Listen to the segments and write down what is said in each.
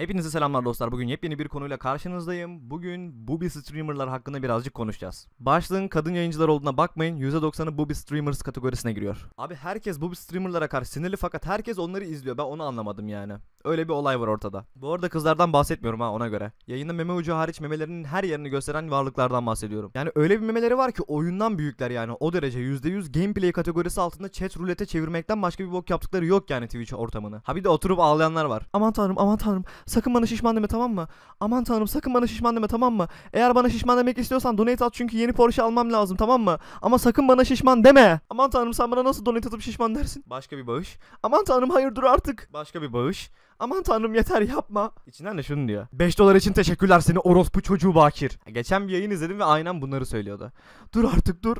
Hepinize selamlar dostlar. Bugün yepyeni bir konuyla karşınızdayım. Bugün booby streamerlar hakkında birazcık konuşacağız. Başlığın kadın yayıncılar olduğuna bakmayın. %90'ı booby streamers kategorisine giriyor. Abi herkes booby streamerlara karşı sinirli fakat herkes onları izliyor. Ben onu anlamadım yani. Öyle bir olay var ortada. Bu arada kızlardan bahsetmiyorum ha ona göre. Yayında meme ucu hariç memelerinin her yerini gösteren varlıklardan bahsediyorum. Yani öyle bir memeleri var ki oyundan büyükler yani. O derece %100 gameplay kategorisi altında chat rulete çevirmekten başka bir bok yaptıkları yok yani Twitch ortamını. Ha bir de oturup ağlayanlar var. Aman tanrım aman tanrım sakın bana şişman deme tamam mı? Aman tanrım sakın bana şişman deme tamam mı? Eğer bana şişman demek istiyorsan donate at çünkü yeni Porsche almam lazım tamam mı? Ama sakın bana şişman deme. Aman tanrım sen bana nasıl donate atıp şişman dersin? Başka bir bağış. Aman tanrım hayır dur artık. Başka bir bağış. Aman tanrım yeter yapma. İçinden de şunu diyor. 5 dolar için teşekkürler seni orospu çocuğu bakir. Geçen bir yayın izledim ve aynen bunları söylüyordu. Dur artık dur.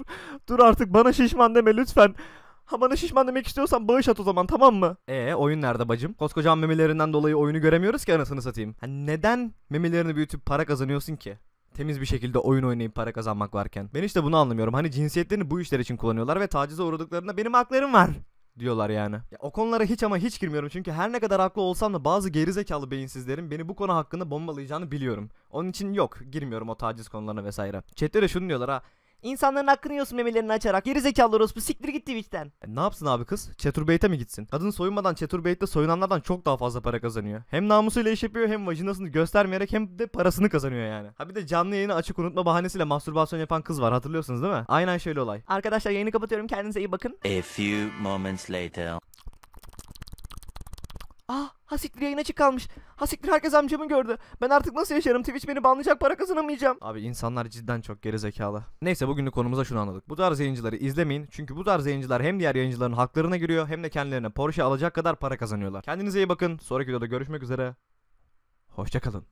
Dur artık bana şişman deme lütfen. Ha bana şişman demek istiyorsan bağış at o zaman tamam mı? Ee oyun nerede bacım? Koskocaman memelerinden dolayı oyunu göremiyoruz ki anasını satayım. Ha, neden memelerini büyütüp para kazanıyorsun ki? Temiz bir şekilde oyun oynayıp para kazanmak varken. Ben işte bunu anlamıyorum. Hani cinsiyetlerini bu işler için kullanıyorlar ve tacize uğradıklarında benim haklarım var diyorlar yani. Ya, o konulara hiç ama hiç girmiyorum çünkü her ne kadar haklı olsam da bazı gerizekalı beyinsizlerin beni bu konu hakkında bombalayacağını biliyorum. Onun için yok girmiyorum o taciz konularına vesaire. Chat'te de şunu diyorlar ha. İnsanların hakkını yiyorsun memelerini açarak. Geri zekalı orospu siktir git Twitch'ten. E, ne yapsın abi kız? Chaturbeyt'e mi gitsin? Kadın soyunmadan Chaturbeyt'te soyunanlardan çok daha fazla para kazanıyor. Hem namusuyla iş yapıyor hem vajinasını göstermeyerek hem de parasını kazanıyor yani. Ha bir de canlı yayını açık unutma bahanesiyle mastürbasyon yapan kız var hatırlıyorsunuz değil mi? Aynen şöyle olay. Arkadaşlar yayını kapatıyorum kendinize iyi bakın. A few moments later. Ah hasiktir yayın açık kalmış. Hasiktir herkes amcamı gördü. Ben artık nasıl yaşarım Twitch beni banlayacak para kazanamayacağım. Abi insanlar cidden çok gerizekalı. Neyse bugünlük konumuza şunu anladık. Bu tarz yayıncıları izlemeyin. Çünkü bu tarz yayıncılar hem diğer yayıncıların haklarına giriyor hem de kendilerine Porsche alacak kadar para kazanıyorlar. Kendinize iyi bakın. Sonraki videoda görüşmek üzere. Hoşçakalın.